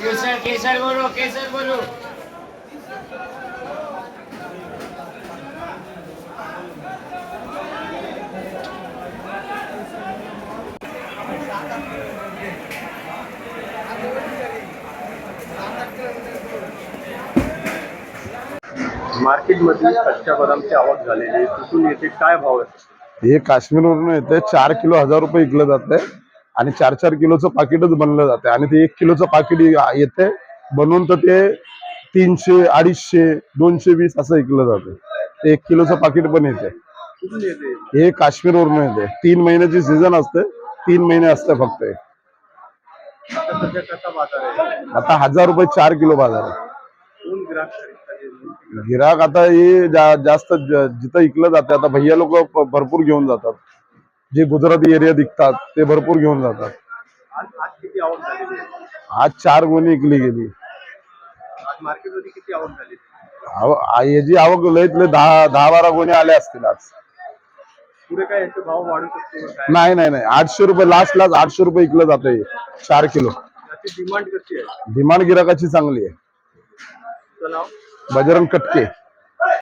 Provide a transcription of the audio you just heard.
केसर केसर बोलो केसर बोलो। मार्केटमध्ये कच्च्या बदामची आवक झालेली आहे. कुठून येते काय भाव आहे? हे काश्मीरवरून येते. चार किलो हजार रुपये विकलं जाते आणि चार चार किलोचं पाकिटच बनलं जाते. आणि ते एक किलोचं पाकिट येते. बनवून तर ते तीनशे अडीचशे दोनशे वीस असं विकलं जाते. ते एक किलोचं पाकिट पण येते. हे काश्मीरवरून येते. तीन महिन्याची सीझन असते. तीन महिने असते फक्त. आता हजार रुपये चार किलो बाजार आहे. गिराक आता हे जा- जास्त जिथं विकलं जाते आता भैया लोक भरपूर घेऊन जातात. जे गुजराती एरिया दिखतात ते भरपूर घेऊन जातात. आज चार गोणी विकली गेली. आज मार्केटमध्ये किती आवक झाली? आव- आ- याची आवक लयत लय दहा दहा बारा गोणी आल्या असतील आज. पुढे काय याचे भाव वाढू शकतो का काय? नाही नाही नाही. आठशे रुपये लास्ट लास्ट आठशे रुपये विकलं जाते चार किलो. याची डिमांड कशी आहे? डिमांड गिराकाची चांगली आहे. तुझं नाव? बजरंग कटके.